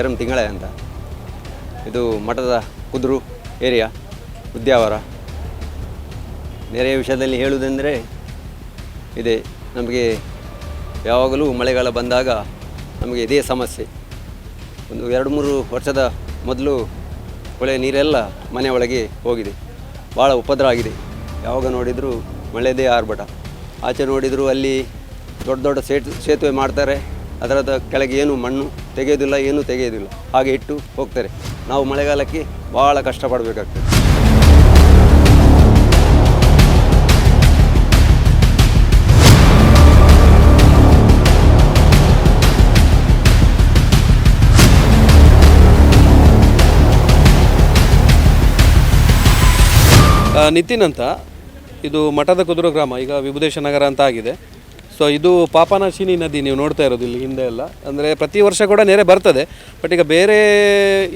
ಜಯರಾಮ್ ತಿಂಗಳ ಅಂತ. ಇದು ಮಠದ ಕುದುರು ಏರಿಯಾ, ಉದ್ಯಾವರ. ನೆರೆಯ ವಿಷಯದಲ್ಲಿ ಹೇಳುವುದೆಂದರೆ, ಇದೆ. ನಮಗೆ ಯಾವಾಗಲೂ ಮಳೆಗಾಲ ಬಂದಾಗ ನಮಗೆ ಇದೇ ಸಮಸ್ಯೆ. ಒಂದು ಎರಡು ಮೂರು ವರ್ಷದ ಮೊದಲು ಹೊಳೆ ನೀರೆಲ್ಲ ಮನೆ ಒಳಗೆ ಹೋಗಿದೆ. ಭಾಳ ಉಪದ್ರ ಆಗಿದೆ. ಯಾವಾಗ ನೋಡಿದರೂ ಮಳೆದೇ ಆರ್ಭಟ. ಆಚೆ ನೋಡಿದರೂ ಅಲ್ಲಿ ದೊಡ್ಡ ದೊಡ್ಡ ಸೇತು ಸೇತುವೆ ಮಾಡ್ತಾರೆ. ಅದರದ ಕೆಳಗೆ ಏನು ಮಣ್ಣು ತೆಗೆಯೋದಿಲ್ಲ, ಏನೂ ತೆಗೆಯೋದಿಲ್ಲ. ಹಾಗೆ ಇಟ್ಟು ಹೋಗ್ತಾರೆ. ನಾವು ಮಳೆಗಾಲಕ್ಕೆ ಭಾಳ ಕಷ್ಟಪಡಬೇಕಾಗ್ತದೆ. ನಿತಿನ್ ಅಂತ. ಇದು ಮಠದ ಕುದುರು ಗ್ರಾಮ, ಈಗ ವಿಭುದೇಶ ನಗರ ಅಂತ ಆಗಿದೆ. ಸೊ ಇದು ಪಾಪನಾಶಿನಿ ನದಿ ನೀವು ನೋಡ್ತಾ ಇರೋದು ಇಲ್ಲಿ ಹಿಂದೆ ಎಲ್ಲ. ಅಂದರೆ ಪ್ರತಿ ವರ್ಷ ಕೂಡ ನೆರೆ ಬರ್ತದೆ. ಬಟ್ ಈಗ ಬೇರೆ,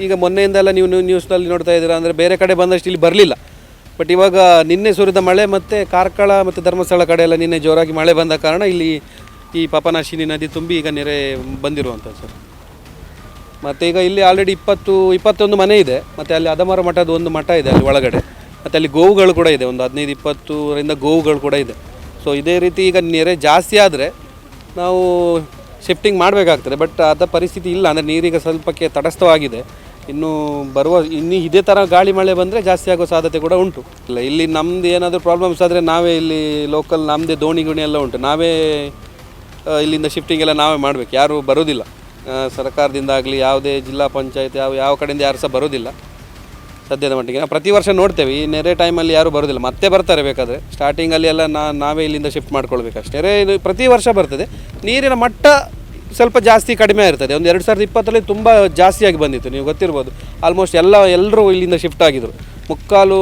ಈಗ ಮೊನ್ನೆಯಿಂದ ಎಲ್ಲ ನೀವು ನ್ಯೂಸ್ನಲ್ಲಿ ನೋಡ್ತಾ ಇದ್ದೀರಾ ಅಂದರೆ ಬೇರೆ ಕಡೆ ಬಂದಷ್ಟು ಇಲ್ಲಿ ಬರಲಿಲ್ಲ. ಬಟ್ ಇವಾಗ ನಿನ್ನೆ ಸುರಿದ ಮಳೆ ಮತ್ತು ಕಾರ್ಕಳ ಮತ್ತು ಧರ್ಮಸ್ಥಳ ಕಡೆ ಎಲ್ಲ ನಿನ್ನೆ ಜೋರಾಗಿ ಮಳೆ ಬಂದ ಕಾರಣ ಇಲ್ಲಿ ಈ ಪಾಪನಾಶಿನಿ ನದಿ ತುಂಬಿ ಈಗ ನೆರೆ ಬಂದಿರುವಂಥದ್ದು ಸರ್. ಮತ್ತು ಈಗ ಇಲ್ಲಿ ಆಲ್ರೆಡಿ ಇಪ್ಪತ್ತು, ಇಪ್ಪತ್ತೊಂದು ಮನೆ ಇದೆ. ಮತ್ತು ಅಲ್ಲಿ ಅದಮರ ಮಠದ ಒಂದು ಮಠ ಇದೆ ಅಲ್ಲಿ ಒಳಗಡೆ. ಮತ್ತು ಅಲ್ಲಿ ಗೋವುಗಳು ಕೂಡ ಇದೆ. ಒಂದು ಹದಿನೈದು, ಇಪ್ಪತ್ತರಿಂದ ಗೋವುಗಳು ಕೂಡ ಇದೆ. ಸೊ ಇದೇ ರೀತಿ ಈಗ ನೆರೆ ಜಾಸ್ತಿ ಆದರೆ ನಾವು ಶಿಫ್ಟಿಂಗ್ ಮಾಡಬೇಕಾಗ್ತದೆ. ಬಟ್ ಅದ ಪರಿಸ್ಥಿತಿ ಇಲ್ಲ. ಅಂದರೆ ನೀರೀಗ ಸ್ವಲ್ಪಕ್ಕೆ ತಟಸ್ಥವಾಗಿದೆ. ಇನ್ನು ಬರುವ, ಇನ್ನು ಇದೇ ಥರ ಗಾಳಿ ಮಳೆ ಬಂದರೆ ಜಾಸ್ತಿ ಆಗೋ ಸಾಧ್ಯತೆ ಕೂಡ ಉಂಟು. ಇಲ್ಲ, ಇಲ್ಲಿ ನಮ್ಮದು ಏನಾದರೂ ಪ್ರಾಬ್ಲಮ್ಸ್ ಆದರೆ ನಾವೇ ಇಲ್ಲಿ ಲೋಕಲ್ ನಮ್ಮದೇ ದೋಣಿ ಗುಣಿ ಎಲ್ಲ ಉಂಟು. ನಾವೇ ಇಲ್ಲಿಂದ ಶಿಫ್ಟಿಂಗ್ ಎಲ್ಲ ನಾವೇ ಮಾಡಬೇಕು. ಯಾರು ಬರೋದಿಲ್ಲ. ಸರ್ಕಾರದಿಂದ ಆಗಲಿ, ಯಾವುದೇ ಜಿಲ್ಲಾ ಪಂಚಾಯತ್ ಯಾವ ಯಾವ ಕಡೆಯಿಂದ ಯಾರು ಸಹ ಬರೋದಿಲ್ಲ. ಸದ್ಯದ ಮಟ್ಟಿಗೆ. ನಾವು ಪ್ರತಿ ವರ್ಷ ನೋಡ್ತೇವೆ, ಈ ನೆರೆ ಟೈಮಲ್ಲಿ ಯಾರು ಬರೋದಿಲ್ಲ. ಮತ್ತೆ ಬರ್ತಾರೆ ಬೇಕಾದರೆ. ಸ್ಟಾರ್ಟಿಂಗಲ್ಲಿ ಎಲ್ಲ ನಾ, ನಾವೇ ಇಲ್ಲಿಂದ ಶಿಫ್ಟ್ ಮಾಡ್ಕೊಳ್ಬೇಕಷ್ಟೇ ನೆರೆ ಇದು ಪ್ರತಿ ವರ್ಷ ಬರ್ತದೆ. ನೀರಿನ ಮಟ್ಟ ಸ್ವಲ್ಪ ಜಾಸ್ತಿ ಕಡಿಮೆ ಇರ್ತದೆ ಒಂದು ಎರಡು ಸಾವಿರದ ಇಪ್ಪತ್ತರಲ್ಲಿ ತುಂಬ ಜಾಸ್ತಿಯಾಗಿ ಬಂದಿತ್ತು. ನೀವು ಗೊತ್ತಿರ್ಬೋದು. ಆಲ್ಮೋಸ್ಟ್ ಎಲ್ಲ, ಎಲ್ಲರೂ ಇಲ್ಲಿಂದ ಶಿಫ್ಟ್ ಆಗಿದ್ರು. ಮುಕ್ಕಾಲು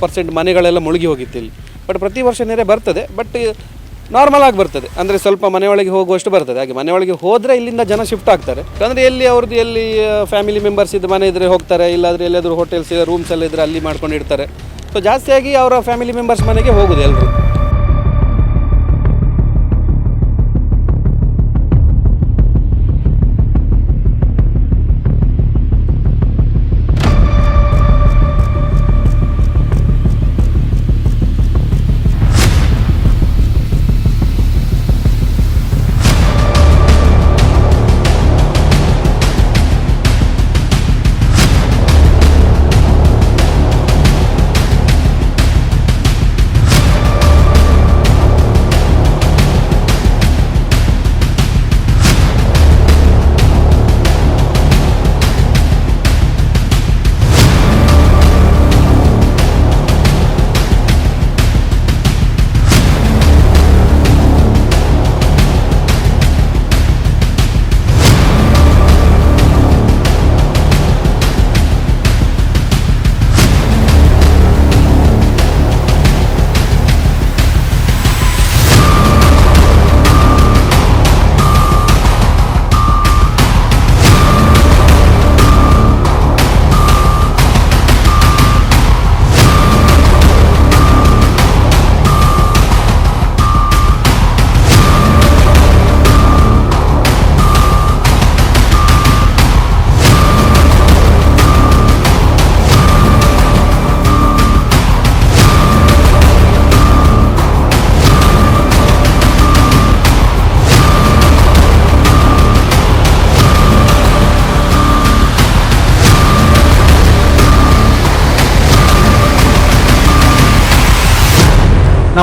ಪರ್ಸೆಂಟ್ ಮನೆಗಳೆಲ್ಲ ಮುಳುಗಿ ಹೋಗಿತ್ತು ಇಲ್ಲಿ. ಬಟ್ ಪ್ರತಿ ವರ್ಷ ನೆರೆ ಬರ್ತದೆ. ಬಟ್ ನಾರ್ಮಲ್ ಆಗಿ ಬರ್ತದೆ. ಅಂದರೆ ಸ್ವಲ್ಪ ಮನೆಯೊಳಗೆ ಹೋಗುವಷ್ಟು ಬರ್ತದೆ. ಹಾಗೆ ಮನೆಯೊಳಗೆ ಹೋದರೆ ಇಲ್ಲಿಂದ ಜನ ಶಿಫ್ಟ್ ಆಗ್ತಾರೆ. ಅಂದರೆ ಎಲ್ಲಿ ಅವ್ರದ್ದು ಎಲ್ಲಿ ಫ್ಯಾಮಿಲಿ ಮೆಂಬರ್ಸ್ ಇದ್ದು ಮನೆ ಇದ್ದರೆ ಹೋಗ್ತಾರೆ, ಇಲ್ಲಾದ್ರೆ ಎಲ್ಲಾದರೂ ಹೋಟೆಲ್ಸ್ ರೂಮ್ಸ್ ಎಲ್ಲ ಇದ್ದರೆ ಅಲ್ಲಿ ಮಾಡ್ಕೊಂಡಿರ್ತಾರೆ ಸೊ ಜಾಸ್ತಿಯಾಗಿ ಅವರ ಫ್ಯಾಮಿಲಿ ಮೆಂಬರ್ಸ್ ಮನೆಗೆ ಹೋಗುದು ಎಲ್ಲರೂ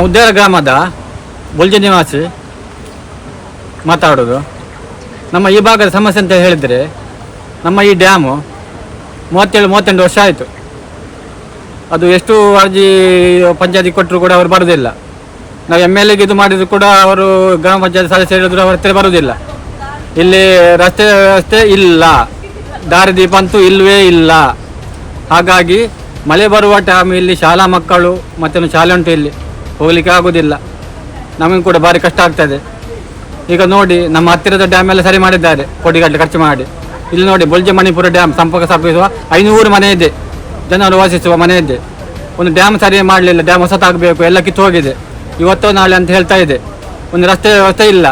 ನಾವು ಗ್ರಾಮದ ಬುಲ್ಜ ನಿವಾಸಿ ಮಾತಾಡೋದು. ನಮ್ಮ ಈ ಭಾಗದ ಸಮಸ್ಯೆ ಅಂತ ಹೇಳಿದರೆ ನಮ್ಮ ಈ ಡ್ಯಾಮು ಮೂವತ್ತೇಳು, ಮೂವತ್ತೆಂಟು ವರ್ಷ ಆಯಿತು. ಅದು ಎಷ್ಟು ಅರ್ಜಿ ಪಂಚಾಯತಿ ಕೊಟ್ಟರು ಕೂಡ ಅವರು ಬರೋದಿಲ್ಲ. ನಾವು ಎಂ ಎಲ್ ಎಗೆ ಇದು ಮಾಡಿದ್ರು ಕೂಡ ಅವರು ಗ್ರಾಮ ಪಂಚಾಯತ್ ಸದಸ್ಯರು ಹೇಳಿದ್ರು ಅವ್ರ ಹತ್ತಿರ ಬರೋದಿಲ್ಲ. ಇಲ್ಲಿ ರಸ್ತೆ ವ್ಯವಸ್ಥೆ ಇಲ್ಲ. ದಾರಿದೀಪ ಅಂತೂ ಇಲ್ಲವೇ ಇಲ್ಲ. ಹಾಗಾಗಿ ಮಳೆ ಬರುವ ಟೈಮ್ ಇಲ್ಲಿ ಶಾಲಾ ಮಕ್ಕಳು ಮತ್ತೆ ಶಾಲೆ ಉಂಟು ಇಲ್ಲಿ. ಹೋಗ್ಲಿಕ್ಕೆ ಆಗೋದಿಲ್ಲ. ನಮಗೆ ಕೂಡ ಭಾರಿ ಕಷ್ಟ ಆಗ್ತದೆ ಈಗ ನೋಡಿ, ನಮ್ಮ ಹತ್ತಿರದ ಡ್ಯಾಮ್ ಎಲ್ಲ ಸರಿ ಮಾಡಿದ್ದಾರೆ ಕೋಟಿಗಟ್ಟಲೆ ಖರ್ಚು ಮಾಡಿ. ಇಲ್ಲಿ ನೋಡಿ ಬೊಲ್ಜೆ ಮಣಿಪುರ ಡ್ಯಾಮ್ ಸಂಪರ್ಕ ಸ್ಥಾಪಿಸುವ ಐನೂರು ಮನೆ ಇದೆ. ಜನರು ವಾಸಿಸುವ ಮನೆ ಇದೆ. ಒಂದು ಡ್ಯಾಮ್ ಸರಿ ಮಾಡಲಿಲ್ಲ ಡ್ಯಾಮ್ ಹೊಸತಾಗಬೇಕು ಎಲ್ಲ ಕಿತ್ತು ಹೋಗಿದೆ. ಇವತ್ತೋ ನಾಳೆ ಅಂತ ಹೇಳ್ತಾ ಇದೆ. ಒಂದು ರಸ್ತೆ ವ್ಯವಸ್ಥೆ ಇಲ್ಲ.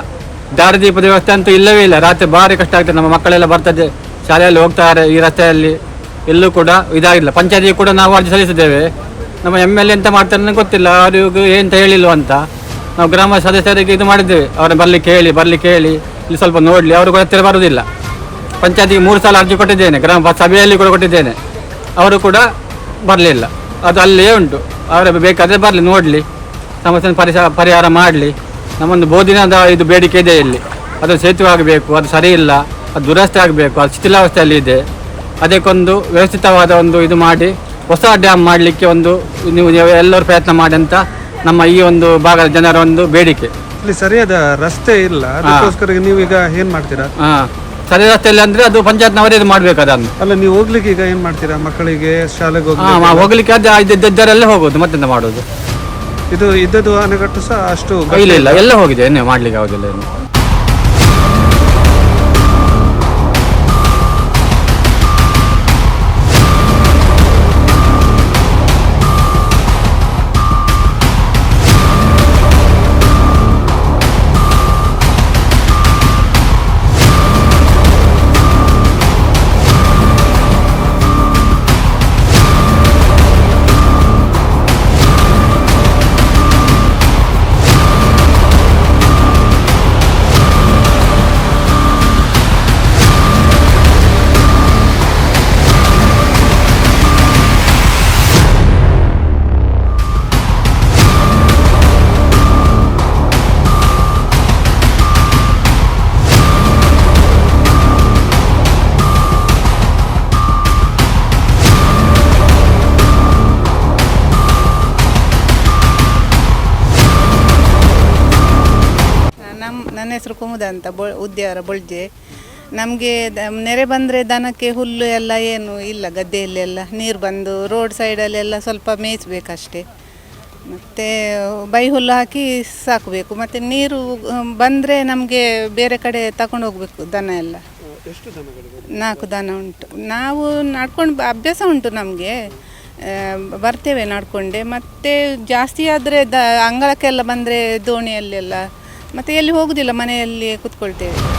ದಾರಿದೀಪದ ವ್ಯವಸ್ಥೆ ಅಂತೂ ಇಲ್ಲವೇ ಇಲ್ಲ. ರಾತ್ರಿ ಭಾರಿ ಕಷ್ಟ ಆಗ್ತದೆ ನಮ್ಮ ಮಕ್ಕಳೆಲ್ಲ ಬರ್ತದೆ, ಶಾಲೆಯಲ್ಲಿ ಹೋಗ್ತಾರೆ ಈ ರಸ್ತೆಯಲ್ಲಿ. ಎಲ್ಲೂ ಕೂಡ ಇದಾಗಿಲ್ಲ. ಪಂಚಾಯತಿಗೆ ಕೂಡ ನಾವು ಅರ್ಜಿ ಸಲ್ಲಿಸಿದ್ದೇವೆ. ನಮ್ಮ ಎಂ ಎಲ್ ಎ ಎಂತ ಮಾಡ್ತಾರೆ ಗೊತ್ತಿಲ್ಲ. ಅವರಿಗೂ ಎಂತ ಹೇಳಿಲ್ವ ಅಂತ. ನಾವು ಗ್ರಾಮ ಸದಸ್ಯರಿಗೆ ಇದು ಮಾಡಿದ್ದೇವೆ. ಅವ್ರನ್ನ ಬರ್ಲಿಕ್ಕೆ ಹೇಳಿ ಬರ್ಲಿಕ್ಕೆ ಹೇಳಿ, ಇಲ್ಲಿ ಸ್ವಲ್ಪ ನೋಡಲಿ. ಅವರು ಕೂಡ ಹತ್ತಿರ ಬರುವುದಿಲ್ಲ ಪಂಚಾಯತಿಗೆ ಮೂರು ಸಲ ಅರ್ಜಿ ಕೊಟ್ಟಿದ್ದೇನೆ. ಗ್ರಾಮ ಸಭೆಯಲ್ಲಿ ಕೂಡ ಕೊಟ್ಟಿದ್ದೇನೆ. ಅವರು ಕೂಡ ಬರಲಿಲ್ಲ. ಅದು ಅಲ್ಲೇ ಉಂಟು. ಅವರ ಬೇಕಾದರೆ ಬರಲಿ, ನೋಡಲಿ. ಸಮಸ್ಯೆ ಪರಿಸ ಪರಿಹಾರ ಮಾಡಲಿ. ನಮ್ಮೊಂದು ಬೋಧಿನದ ಇದು ಬೇಡಿಕೆ ಇದೆ ಇಲ್ಲಿ. ಅದು ಸೇತುವೆ ಆಗಬೇಕು ಅದು ಸರಿ ಇಲ್ಲ ಅದು ದುರಸ್ತಿ ಆಗಬೇಕು, ಅದು ಶಿಥಿಲಾವಸ್ಥೆಯಲ್ಲಿ ಇದೆ. ಅದಕ್ಕೊಂದು ವ್ಯವಸ್ಥಿತವಾದ ಒಂದು ಇದು ಮಾಡಿ ಹೊಸ ಡ್ಯಾಮ್ ಮಾಡಲಿಕ್ಕೆ ಒಂದು ನೀವು ನೀವು ಎಲ್ಲರೂ ಪ್ರಯತ್ನ ಮಾಡಿ ಅಂತ ನಮ್ಮ ಈ ಒಂದು ಭಾಗದ ಜನರ ಒಂದು ಬೇಡಿಕೆ. ಇಲ್ಲಿ ಸರಿಯಾದ ರಸ್ತೆ ಇಲ್ಲ. ಅದಕ್ಕೋಸ್ಕರ ಈಗ ಏನ್ ಮಾಡ್ತೀರಾ? ಹಾ. ಸರಿ ರಸ್ತೆಯಲ್ಲಿ ಅಂದ್ರೆ ಅದು ಪಂಚಾಯತ್ನವರೇ ಇದು ಮಾಡಬೇಕು ಅದನ್ನು. ಅಲ್ಲ ನೀವು ಹೋಗ್ಲಿಕ್ಕೆ ಈಗ ಏನ್ ಮಾಡ್ತೀರಾ? ಮಕ್ಕಳಿಗೆ ಶಾಲೆಗೆ ಹೋಗಿ ಹಾ, ಹೋಗ್ಲಿಕ್ಕೆ? ಅದು ಇದ್ದದ್ದರಲ್ಲೇ ಹೋಗೋದು ಮತ್ತೆಂತ ಮಾಡೋದು? ಇದು ಇದ್ದದ್ದು ಅಣೆಕಟ್ಟು ಸಹ ಅಷ್ಟು ಇಲ್ಲ ಇಲ್ಲ ಎಲ್ಲ ಹೋಗಿದೆ ಏನು ಮಾಡ್ಲಿಕ್ಕೆ ಆಗೋದಿಲ್ಲ ಏನು ನನ್ನ ಹೆಸರು ಕುಮುದ ಅಂತ ಬೊ ಉದ್ಯಾರ ಬೊಳ್ಜೆ ನಮಗೆ ನೆರೆ ಬಂದರೆ ದನಕ್ಕೆ ಹುಲ್ಲು ಎಲ್ಲ ಏನು ಇಲ್ಲ ಗದ್ದೆಯಲ್ಲೆಲ್ಲ ನೀರು ಬಂದು ರೋಡ್ ಸೈಡಲ್ಲೆಲ್ಲ ಸ್ವಲ್ಪ ಮೇಯಿಸ್ಬೇಕಷ್ಟೇ. ಮತ್ತು ಬೈ ಹುಲ್ಲು ಹಾಕಿ ಸಾಕಬೇಕು. ಮತ್ತು ನೀರು ಬಂದರೆ ನಮಗೆ ಬೇರೆ ಕಡೆ ತಗೊಂಡು ಹೋಗಬೇಕು ದನ ಎಲ್ಲ. ನಾಲ್ಕು ದನ ಉಂಟು. ನಾವು ನಡ್ಕೊಂಡು ಅಭ್ಯಾಸ ಉಂಟು ನಮಗೆ. ಬರ್ತೇವೆ ನಡ್ಕೊಂಡೆ. ಮತ್ತು ಜಾಸ್ತಿ ಆದರೆ ದ ಅಂಗಳಕ್ಕೆಲ್ಲ ಬಂದರೆ ದೋಣಿಯಲ್ಲೆಲ್ಲ ಮತ್ತು ಎಲ್ಲಿ ಹೋಗುದಿಲ್ಲ ಮನೆಯಲ್ಲಿ ಕೂತ್ಕೊಳ್ತೇವೆ.